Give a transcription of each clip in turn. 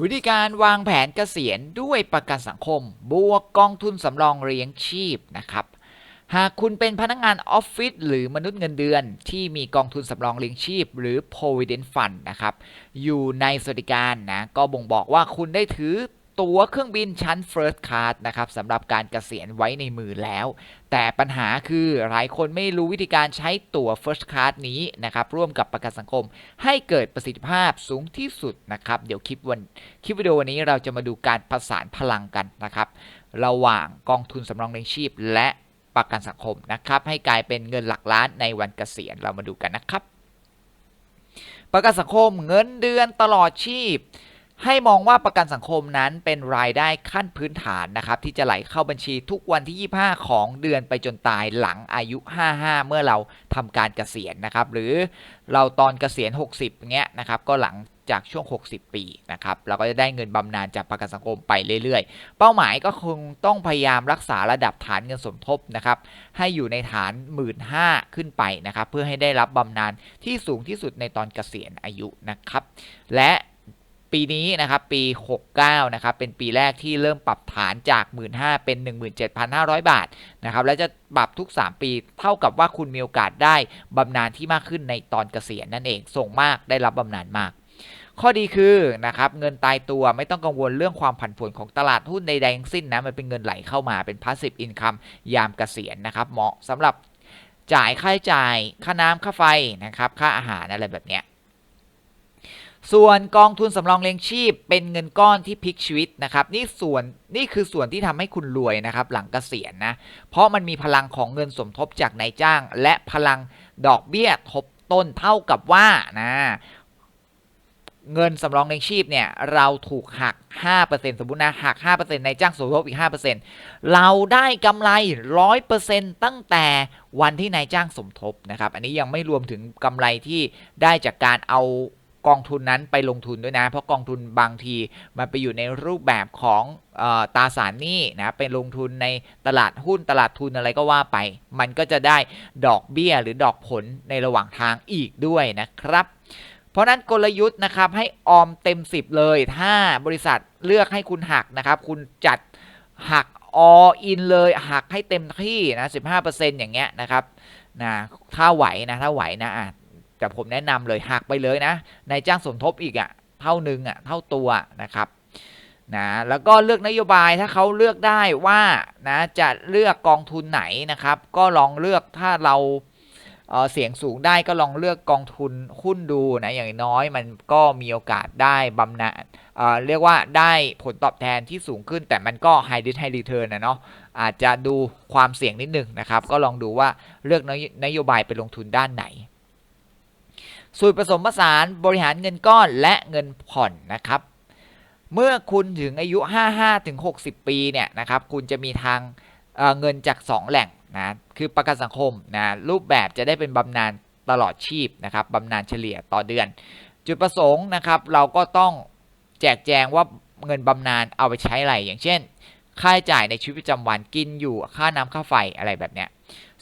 วิธีการวางแผนเกษียณด้วยประกันสังคม บวกกองทุนสำรองเลี้ยงชีพนะครับ หากคุณเป็นพนักงานออฟฟิศหรือมนุษย์เงินเดือน ที่มีกองทุนสำรองเลี้ยงชีพ หรือ provident fund นะครับ อยู่ในสวัสดิการนะ ก็บ่งบอกว่าคุณได้ถือ ตั๋วเครื่องบินชั้น first class นะครับสำหรับการเกษียณไว้ในมือแล้ว แต่ปัญหาคือหลายคนไม่รู้วิธีการใช้ตั๋ว first class นี้นะครับร่วมกับประกันสังคม ให้เกิดประสิทธิภาพสูงที่สุดนะครับเดี๋ยวคลิปวันคลิปวิดีโอวันนี้เราจะมาดูการประสานพลังกันนะครับระหว่างกองทุนสำรองเลี้ยงชีพ และประกันสังคมนะครับให้กลายเป็นเงินหลักล้านในวันเกษียณเรามาดูกันนะครับ ประกันสังคมเงินเดือนตลอดชีพ ให้มองว่าประกันสังคมนั้นเป็นรายได้ขั้นพื้นฐานนะครับที่จะไหลเข้าบัญชีทุกวันที่ 25 ของเดือนไปจนตายหลังอายุ 55 เมื่อเราทำการเกษียณนะครับ หรือเราตอนเกษียณ 60เงี้ยนะครับ ก็หลังจากช่วง 60 ปีนะครับ เราก็จะได้เงินบำนาญจากประกันสังคมไปเรื่อยๆ เป้าหมายก็คงต้องพยายามรักษาระดับฐานเงินสมทบนะครับ ให้อยู่ในฐาน 1 5ื่นขึ้นไปนะครับ เพื่อให้ได้รับบำนาญที่สูงที่สุดในตอนเกษียณอายุนะครับ และ ปีนี้นะครับ ปี 69 นะครับ เป็นปีแรกที่เริ่มปรับฐานจาก 15,000เป็น 17,500 บาทนะครับ และจะปรับทุก 3 ปี เท่ากับว่าคุณมีโอกาสได้บำนาญที่มากขึ้นในตอนเกษียณนั่นเอง ส่งมากได้รับบำนาญมากข้อดีคือนะครับเงินตายตัวไม่ต้องกังวลเรื่องความผันผวนของตลาดหุ้นใดๆทั้งสิ้นนะมันเป็นเงินไหลเข้ามาเป็น passive income ยามเกษียณนะครับเหมาะสำหรับจ่ายค่าใช้จ่ายค่าน้ำค่าไฟนะครับค่าอาหารอะไรแบบเนี้ย ส่วนกองทุนสำรองเลี้ยงชีพเป็นเงินก้อนที่พลิกชีวิตนะครับนี่ส่วนนี่คือส่วนที่ทำให้คุณรวยนะครับหลังเกษียณนะเพราะมันมีพลังของเงินสมทบจากนายจ้าง และพลังดอกเบี้ยทบต้นเท่ากับว่านะเงินสำรองเลี้ยงชีพเนี่ยเราถูกหัก 5%สมมุตินะหัก 5%ในจ้างสมทบอีก 5%เราได้กำไร 100%ตั้งแต่วันที่นายจ้างสมทบนะครับ อันนี้ยังไม่รวมถึงกำไรที่ได้จากการเอา กองทุนนั้นไปลงทุนด้วยนะ เพราะกองทุนบางทีมันไปอยู่ในรูปแบบของออตราสารหนี้นะเป็นลงทุนในตลาดหุ้นตลาดทุนอะไรก็ว่าไป มันก็จะได้ดอกเบี้ยหรือดอกผลในระหว่างทางอีกด้วยนะครับ เพราะนั้นกลยุทธ์นะครับให้ออมเต็ม 10 เลย ถ้าบริษัทเลือกให้คุณหักนะครับ คุณจัดหัก all in เลยหักให้เต็มที่นะ15%อย่างเงี้ยนะครับนะถ้าไหวนะถ้าไหวนะอะ แต่ผมแนะนำเลยหักไปเลยนะนายจ้างสมทบอีกอะ่ะเท่านึงอะ่ะเท่าตัวนะครับนะแล้วก็เลือกนโยบายถ้าเขาเลือกได้ว่านะจะเลือกกองทุนไหนนะครับ ก็ลองเลือกถ้าเราเเสียงสูงได้ก็ลองเลือกกองทุนหุ้นดูนะอย่างน้อยมันก็มีโอกาสได้บำนาญเเรียกว่าได้ผลตอบแทนที่สูงขึ้น แต่มันก็ high risk high return นะเนาะอาจจะดูความเสี่ยงนิดหนึ่งนะครับ ก็ลองดูว่าเลือกนโยนโยบายไปลงทุนด้านไหน สูตรผสมผสานบริหารเงินก้อนและเงินผ่อนนะครับ เมื่อคุณถึงอายุ 55ถึง60 ปีเนี่ยนะครับ คุณจะมีทางเเงินจาก 2 แหล่งนะคือประกันสังคมนะรูปแบบจะได้เป็นบำนาญตลอดชีพนะครับบำนาญเฉลี่ยต่อเดือน จุดประสงค์นะครับ เราก็ต้องแจกแจงว่าเงินบำนาญเอาไปใช้อะไรอย่างเช่น ค่าใช้จ่ายในชีวิตประจำวันกินอยู่ค่าน้ำค่าไฟอะไรแบบเนี้ย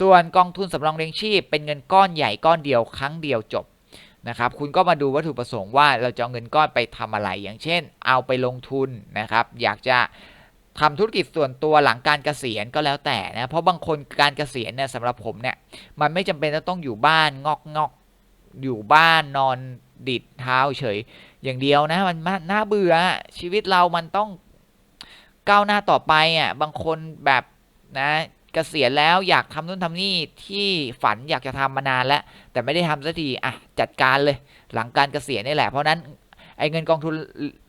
ส่วนกองทุนสำรองเลี้ยงชีพเป็นเงินก้อนใหญ่ก้อนเดียวครั้งเดียวจบ นะครับคุณก็มาดูวัตถุประสงค์ว่าเราจะเอาเงินก้อนไปทำอะไร อย่างเช่น เอาไปลงทุนนะครับ อยากจะทำธุรกิจส่วนตัวหลังการเกษียณก็แล้วแต่นะเพราะบางคนการเกษียณเนี่ยสำหรับผมเนี่ยมันไม่จำเป็นจะต้องอยู่บ้านงอกงอกอยู่บ้านนอนดิดเท้าเฉย อย่างเดียวนะมันน่าเบื่อชีวิตเรามันต้องก้าวหน้าต่อไปอะบางคนแบบนะ กษียณแล้วอยากทำนู่นทำนี่ที่ฝันอยากจะทำมานานแล้ว แต่ไม่ได้ทำสักทีอะจัดการเลยหลังการเกษียณนี่แหละเพราะนั้นไอ้เงินกองทุน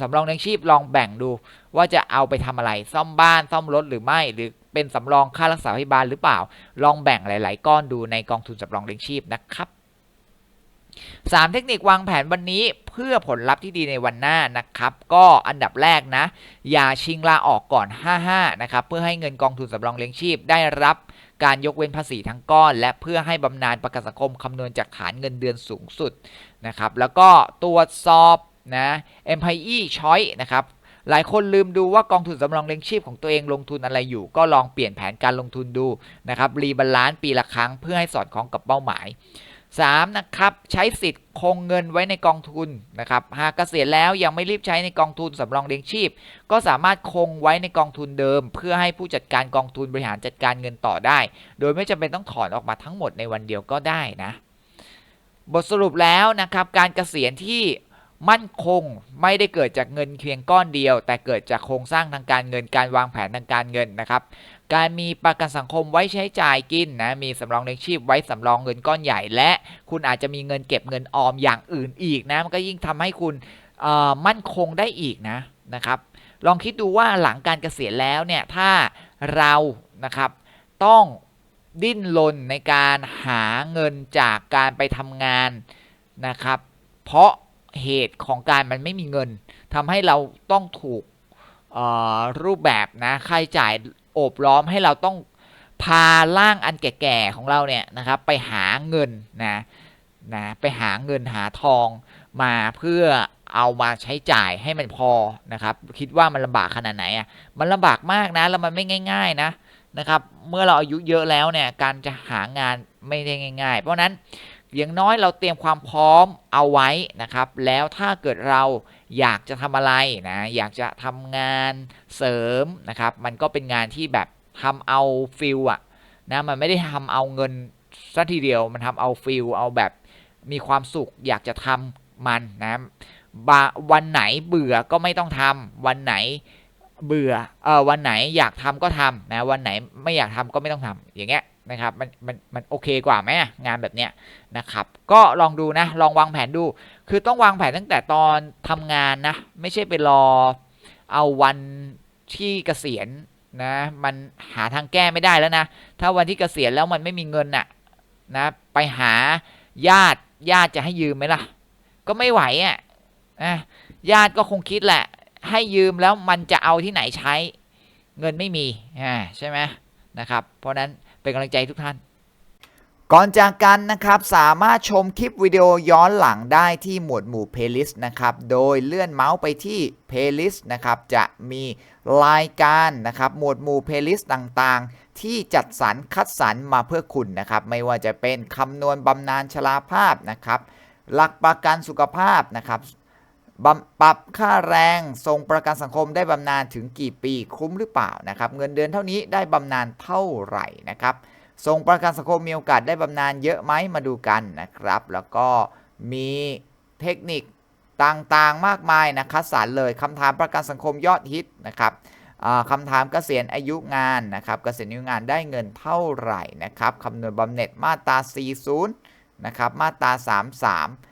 สำรองเลี้ยงชีพลองแบ่งดู ว่าจะเอาไปทำอะไร ซ่อมบ้านซ่อมรถหรือไม่ หรือเป็นสำรองค่ารักษาพยาบาลหรือเปล่า ลองแบ่งหลาย ๆ ก้อนดูในกองทุนสำรองเลี้ยงชีพนะครับ 3 เทคนิควางแผนวันนี้ เพื่อผลลัพธ์ที่ดีในวันหน้านะครับ ก็อันดับแรกนะ อย่าชิงลาออกก่อน 55 นะครับ เพื่อให้เงินกองทุนสำรองเลี้ยงชีพได้รับการยกเว้นภาษีทั้งก้อน และเพื่อให้บำนาญประกันสังคมคำนวณจากฐานเงินเดือนสูงสุดนะครับ แล้วก็ตรวจสอบนะ MPE Choice นะครับหลายคนลืมดูว่ากองทุนสำรองเลี้ยงชีพของตัวเองลงทุนอะไรอยู่ ก็ลองเปลี่ยนแผนการลงทุนดูนะครับรีบาลานซ์ปีละครั้งเพื่อให้สอดคล้องกับเป้าหมาย 3นะครับใช้สิทธิ์คงเงินไว้ในกองทุนนะครับหากเกษียณแล้วยังไม่รีบใช้ในกองทุนสำรองเลี้ยงชีพ ก็สามารถคงไว้ในกองทุนเดิม เพื่อให้ผู้จัดการกองทุนบริหารจัดการเงินต่อได้ โดยไม่จำเป็นต้องถอนออกมาทั้งหมดในวันเดียวก็ได้นะบทสรุปแล้วนะครับการเกษียณที่มั่นคงไม่ได้เกิดจากเงินเพียงก้อนเดียว แต่เกิดจากโครงสร้างทางการเงินการวางแผนทางการเงินนะครับ การมีประกันสังคมไว้ใช้จ่ายกินนะ มีสำรองเลี้ยงชีพไว้สำรองเงินก้อนใหญ่ และคุณอาจจะมีเงินเก็บเงินออมอย่างอื่นอีกนะ มันก็ยิ่งทำให้คุณมั่นคงได้อีกนะนะครับ ลองคิดดูว่าหลังการเกษียณแล้วเนี่ย ถ้าเรานะครับต้องดิ้นรนในการหาเงินจากการไปทำงานนะครับ เพราะเหตุของการมันไม่มีเงินทำให้เราต้องถูกรูปแบบนะค่าใช้จ่าย โอบล้อมให้เราต้องพาร่างอันแก่ๆของเราเนี่ยนะครับ ไปหาเงินนะนะไปหาเงินหาทองมาเพื่อเอามาใช้จ่ายให้มันพอนะครับ คิดว่ามันลำบากขนาดไหนอะมันลำบากมากนะแล้วมันไม่ง่าย ๆนะนะครับ เมื่อเราอายุเยอะแล้วเนี่ยการจะหางานไม่ได้ง่าย ๆ เพราะฉะนั้น อย่างน้อยเราเตรียมความพร้อมเอาไว้นะครับ แล้วถ้าเกิดเราอยากจะทำอะไรนะอยากจะทำงานเสริมนะครับ มันก็เป็นงานที่แบบทำเอาฟิลอะนะมันไม่ได้ทำเอาเงินสัทีเดียวมันทำเอาฟิลเอาแบบมีความสุขอยากจะทำมันนะบะวันไหนเบื่อก็ไม่ต้องทำวันไหนเบื่อเออวันไหนอยากทำก็ทำนะวันไหนไม่อยากทำก็ไม่ต้องทำอย่างเงี้ย นะครับมันมันมันโอเคกว่าไหมงานแบบเนี้ยนะครับ ก็ลองดูนะ ลองวางแผนดู คือต้องวางแผนตั้งแต่ตอนทำงานนะ ไม่ใช่ไปรอเอาวันที่เกษียณนะมันหาทางแก้ไม่ได้แล้วนะ ถ้าวันที่เกษียณแล้วมันไม่มีเงินน่ะนะไปหาญาติญาติจะให้ยืมไหมล่ะ ก็ไม่ไหวอะนะญาติก็คงคิดแหละ ให้ยืมแล้วมันจะเอาที่ไหนใช้ เงินไม่มีอ่าใช่ไหมนะครับ เพราะนั้น เป็นกำลังใจใทุกท่าน ก่อนจากกันนะครับ สามารถชมคลิปวิดีโอย้อนหลังได้ที่หมวดหมู่ playlist นะครับ โดยเลื่อนเมาส์ไปที่ playlist นะครับ จะมีรายการนะครับ หมวดหมู่ playlist ต่างๆ ที่จัดสรรคัดสรรมาเพื่อคุณนะครับ ไม่ว่าจะเป็นคำนวณบำนาญชราภาพนะครับ หลักประกันสุขภาพนะครับ ปรับค่าแรงทรงประกันสังคมได้บำนาญถึงกี่ปีคุ้มหรือเปล่านะครับ เงินเดือนเท่านี้ได้บำนาญเท่าไหร่นะครับส่งประกันสังคมมีโอกาสได้บำนาญเยอะไหมมาดูกันนะครับ แล้วก็มีเทคนิคต่างๆมากมายนะคัดสรรเลยคำถามประกันสังคมยอดฮิตนะครับคำถามเกษียณอายุงานนะครับเกษียณอายุงานได้เงินเท่าไหร่นะครับคำนวณบำเหน็จมาตรา 40 นะครับ มาตรา 33